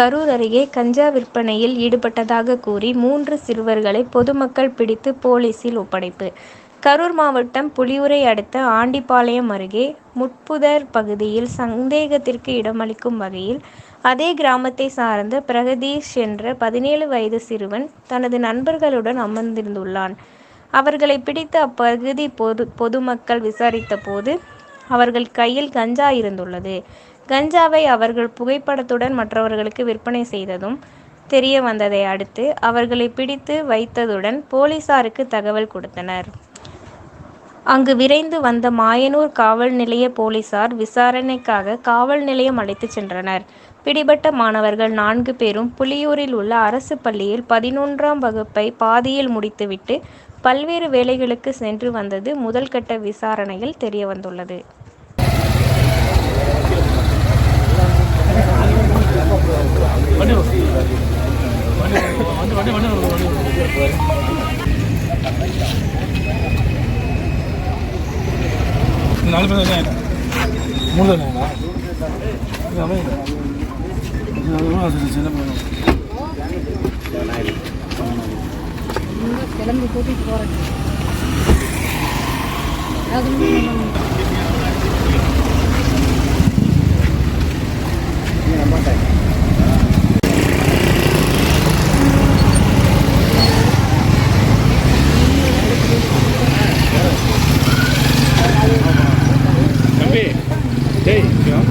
கரூர் அருகே கஞ்சா விற்பனையில் ஈடுபட்டதாக கூறி மூன்று சிறுவர்களை பொதுமக்கள் பிடித்து போலீசில் ஒப்படைப்பு கரூர் மாவட்டம் புலியூரை அடுத்த ஆண்டிபாளையம் அருகே முட்புதர் பகுதியில் சந்தேகத்திற்கு இடமளிக்கும் வகையில் அதே கிராமத்தை சார்ந்த பிரகதீஷ் என்ற பதினேழு வயது சிறுவன் தனது நண்பர்களுடன் அமர்ந்திருந்துள்ளான். அவர்களை பிடித்து அப்பகுதி பொது பொதுமக்கள் விசாரித்த போது அவர்கள் கையில் கஞ்சா இருந்துள்ளது. கஞ்சாவை அவர்கள் புகைப்படத்துடன் மற்றவர்களுக்கு விற்பனை செய்ததும் தெரியவந்ததை அடுத்து அவர்களை பிடித்து வைத்ததுடன் போலீசாருக்கு தகவல் கொடுத்தனர். அங்கு விரைந்து வந்த மாயனூர் காவல் நிலைய போலீசார் விசாரணைக்காக காவல் நிலையம் அழைத்து சென்றனர். பிடிபட்ட மாணவர்கள் நான்கு பேரும் புலியூரில் உள்ள அரசு பள்ளியில் பதினொன்றாம் வகுப்பை பாதியில் முடித்துவிட்டு பல்வேறு வேலைகளுக்கு சென்று வந்தது முதல்கட்ட விசாரணையில் தெரியவந்துள்ளது. நாலு பேர் தான் மூணு தானேங்களா கிளம்பி கூட்டிட்டு போறேன் அது Hey, ja.